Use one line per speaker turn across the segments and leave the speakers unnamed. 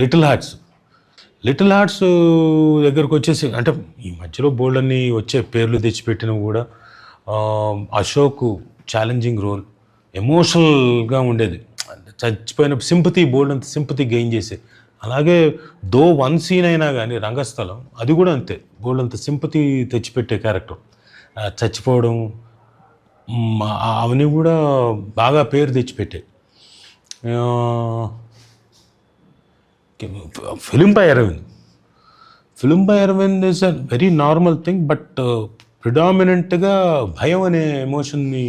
Little hearts little hearts దగ్గరకు వచ్చేసి అంటే ఈ మధ్యలో బోల్డ్ అన్ని వచ్చే పేర్లు తెచ్చిపెట్టినవి కూడా అశోక్ ఛాలెంజింగ్ రోల్ ఎమోషనల్గా ఉండేది. అంటే చచ్చిపోయిన సింపతి బోల్డ్ అంత సింపతి గెయిన్ చేసే. అలాగే దో వన్ సీన్ అయినా కానీ రంగస్థలం అది కూడా అంతే. బోల్డ్ అంత సింపతి తెచ్చిపెట్టే క్యారెక్టర్ చచ్చిపోవడం అవన్నీ కూడా బాగా పేరు తెచ్చిపెట్టాయి film by Arvind film by Arvind is a very normal thing but ప్రిడామినెంట్గా భయం అనే ఎమోషన్ని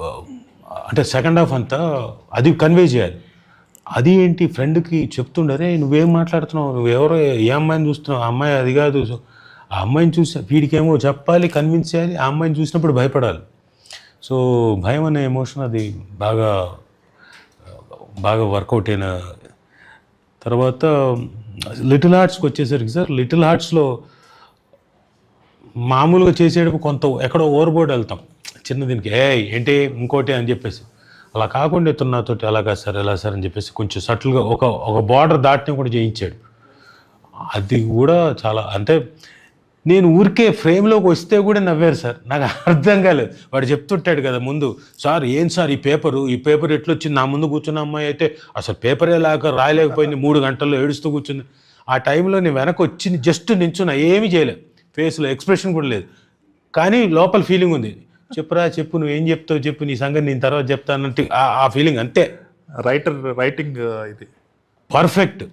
uh, అంటే సెకండ్ హాఫ్ అంతా అది కన్వే చేయాలి. అది ఏంటి ఫ్రెండ్కి చెప్తుండరే నువ్వేం మాట్లాడుతున్నావు? నువ్వెవరో ఏ అమ్మాయిని చూస్తున్నావు? ఆ అమ్మాయి అది కాదు. సో ఆ అమ్మాయిని చూసి వీడికేమో చెప్పాలి కన్విన్స్ చేయాలి ఆ అమ్మాయిని చూసినప్పుడు భయపడాలి. సో భయం అనే ఎమోషన్ అది బాగా బాగా వర్కౌట్ అయిన తర్వాత లిటిల్ హార్ట్స్కి వచ్చేసరికి సార్ లిటిల్ హార్ట్స్లో మామూలుగా చేసేటప్పుడు కొంత ఎక్కడో ఓవర్బోర్డ్ వెళ్తాం. చిన్న దీనికి ఏ ఏంటి ఇంకోటి? అని చెప్పేసి. అలా కాకుండా ఇతను అలాగా అలా కాదు సార్ ఎలా సార్ అని చెప్పేసి కొంచెం సటిల్గా ఒక ఒక బార్డర్ దాటిని కూడా చేయించాడు. అది కూడా చాలా అంటే నేను ఊరికే ఫ్రేమ్లోకి వస్తే కూడా నవ్వారు సార్. నాకు అర్థం కాలేదు. వాడు చెప్తుంటాడు కదా ముందు సార్ ఏం సార్ ఈ పేపరు? ఈ పేపర్ ఎట్లొచ్చింది? నా ముందు కూర్చున్న అమ్మాయి అయితే అసలు పేపరే లాగా రాయలేకపోయింది. మూడు గంటల్లో ఏడుస్తూ కూర్చుంది. ఆ టైంలో నేను వెనక వచ్చింది జస్ట్ నించున్నా. ఏమీ చేయలేదు ఫేస్లో ఎక్స్ప్రెషన్ కూడా లేదు. కానీ లోపల ఫీలింగ్ ఉంది. చెప్పురా చెప్పు నువ్వు ఏం చెప్తావు చెప్పు నీ సంగతి నేను తర్వాత చెప్తానంటే ఆ- ఫీలింగ్ అంతే.
రైటర్ రైటింగ్ ఇది.
పర్ఫెక్ట్.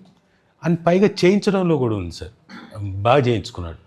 అండ్ పైగా చేయించడంలో కూడా ఉంది సార్. బాగా చేయించుకున్నాడు.